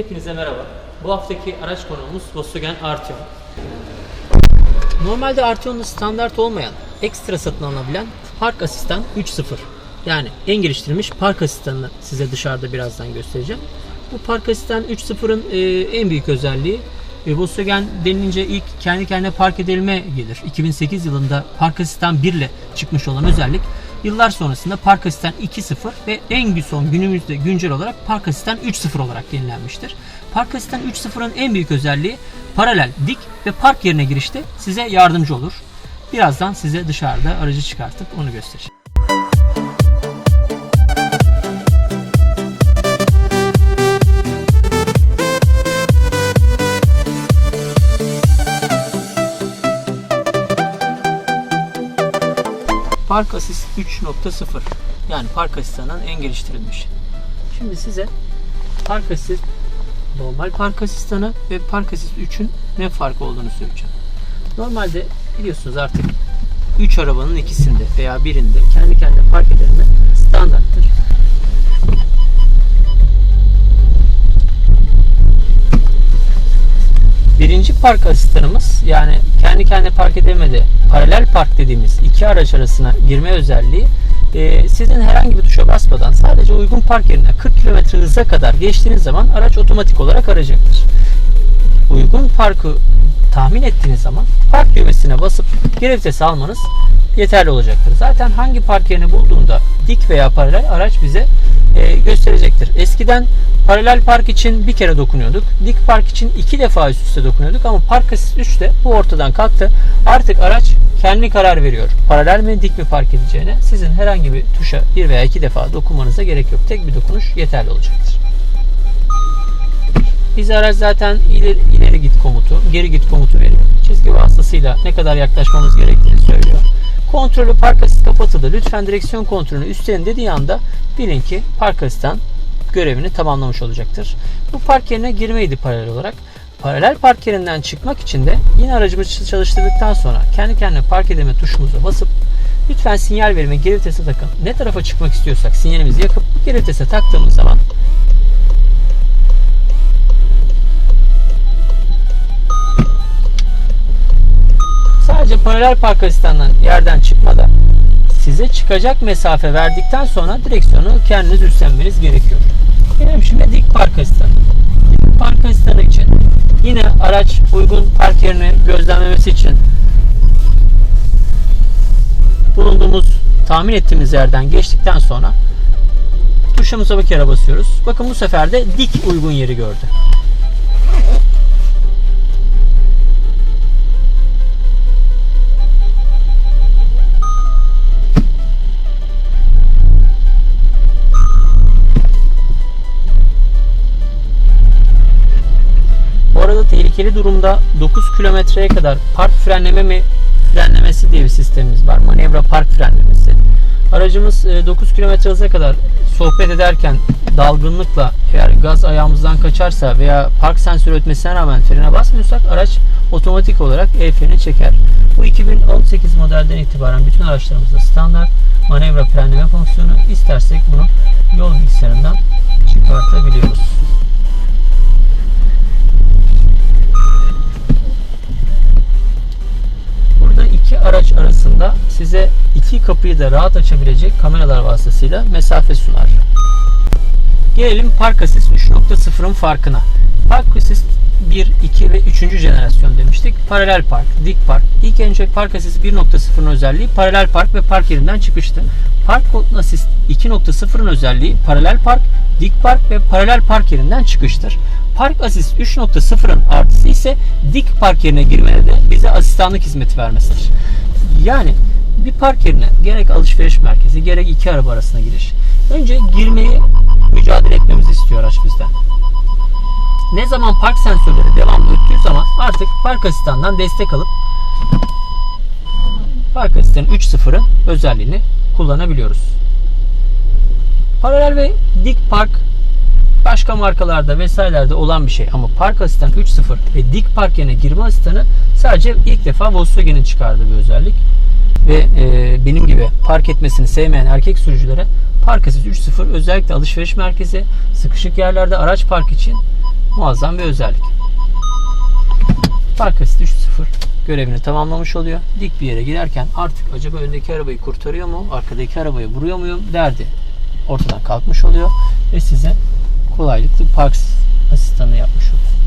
Hepinize merhaba. Bu haftaki araç konuğumuz Volkswagen Arteon. Normalde Arteon'da standart olmayan, ekstra satın alınabilen Park Asistan 3.0. Yani en geliştirilmiş park asistanını size dışarıda birazdan göstereceğim. Bu Park Asistan 3.0'ın e, en büyük özelliği e, Volkswagen denilince ilk kendi kendine park edilme gelir. 2008 yılında Park Asistan 1 ile çıkmış olan özellik yıllar sonrasında Park Asistan 2.0 ve en son günümüzde güncel olarak Park Asistan 3.0 olarak yenilenmiştir. Park Asistan 3.0'ın en büyük özelliği paralel, dik ve park yerine girişte size yardımcı olur. Birazdan size dışarıda aracı çıkartıp onu göstereceğim. Park Assist 3.0 yani Park Asistan'ın en geliştirilmiş. Şimdi size Park Assist normal Park Asistan'ı ve Park Assist 3'ün ne farkı olduğunu söyleyeceğim. Normalde biliyorsunuz artık 3 arabanın ikisinde veya birinde kendi kendine park edilme standarttır. Park asistanımız yani kendi kendine park edemedi paralel park dediğimiz iki araç arasına girme özelliği e, sizin herhangi bir tuşa basmadan sadece uygun park yerine 40 km hıza kadar geçtiğiniz zaman araç otomatik olarak arayacaktır. Uygun parkı tahmin ettiğiniz zaman park düğmesine basıp geri vites almanız yeterli olacaktır. Zaten hangi park yerini bulduğunda dik veya paralel araç bize e, gösterecektir. Eskiden paralel park için bir kere dokunuyorduk. Dik park için iki defa üst üste dokunuyorduk ama park assist 3'te bu ortadan kalktı. Artık araç kendi karar veriyor. Paralel mi dik mi park edeceğine sizin herhangi bir tuşa bir veya iki defa dokunmanıza gerek yok. Tek bir dokunuş yeterli olacaktır. Bize araç zaten ileri, ileri git komutu, geri git komutu veriyor. Çizgi vasıtasıyla ne kadar yaklaşmamız gerektiğini söylüyor. Kontrolü park asist kapatıldı. Lütfen direksiyon kontrolünü üstlenin dediği anda bilin ki park asistan görevini tamamlamış olacaktır. Bu park yerine girmeydi paralel olarak. Paralel park yerinden çıkmak için de yine aracımızı çalıştırdıktan sonra kendi kendine park edilme tuşumuza basıp lütfen sinyal verimi geri vitese takın. Ne tarafa çıkmak istiyorsak sinyalimizi yakıp geri vitese taktığımız zaman Sadece paralel park asistanından yerden çıkmada size çıkacak mesafe verdikten sonra direksiyonu kendiniz üstlenmeniz gerekiyor. Gelelim şimdi dik park asistanı. Dik park asistanı için yine araç uygun park yerini gözlemlemesi için bulunduğumuz tahmin ettiğimiz yerden geçtikten sonra tuşumuza bir kere basıyoruz. Bakın bu sefer de dik uygun yeri gördü. Tehlikeli durumda 9 kilometreye kadar park frenleme mi frenlemesi diye bir sistemimiz var. Manevra park frenlemesi. Aracımız e, 9 kilometre hıza kadar sohbet ederken dalgınlıkla eğer gaz ayağımızdan kaçarsa veya park sensörü ötmesine rağmen frene basmıyorsak araç otomatik olarak el freni çeker. Bu 2018 modelden itibaren bütün araçlarımızda standart manevra frenleme fonksiyonu istersek bunu yol bilgisayarından çıkartabiliyoruz. Size iki kapıyı da rahat açabilecek kameralar vasıtasıyla mesafe sunar. Gelelim Park Assist 3.0'ın farkına. Park Assist 1, 2 ve 3. jenerasyon demiştik. Paralel park, dik park. İlk önce Park Assist 1.0'ın özelliği paralel park ve park yerinden çıkıştı. Park Assist 2.0'ın özelliği paralel park, dik park ve paralel park yerinden çıkıştır. Park Assist 3.0'ın artısı ise dik park yerine girmede de bize asistanlık hizmeti vermesidir. Yani bir park yerine gerek alışveriş merkezi gerek iki araba arasına giriş. Önce girmeyi mücadele etmemizi istiyor araç bizden. Ne zaman park sensörleri devamlı öttüğü zaman artık park asistanından destek alıp park asistanı 3.0'ın özelliğini kullanabiliyoruz. Paralel ve dik park başka markalarda vesairelerde olan bir şey ama park asistan 3.0 ve dik park yerine girme asistanı sadece ilk defa Volkswagen'in çıkardığı bir özellik ve e, benim gibi park etmesini sevmeyen erkek sürücülere Park Assist 3.0 özellikle alışveriş merkezi, sıkışık yerlerde araç park için Muazzam bir özellik. Park Assist 3.0 görevini tamamlamış oluyor. Dik bir yere giderken artık acaba öndeki arabayı kurtarıyor mu, arkadaki arabayı vuruyor muyum derdi ortadan kalkmış oluyor ve size kolaylıkla park asistanı yapmış oluyor.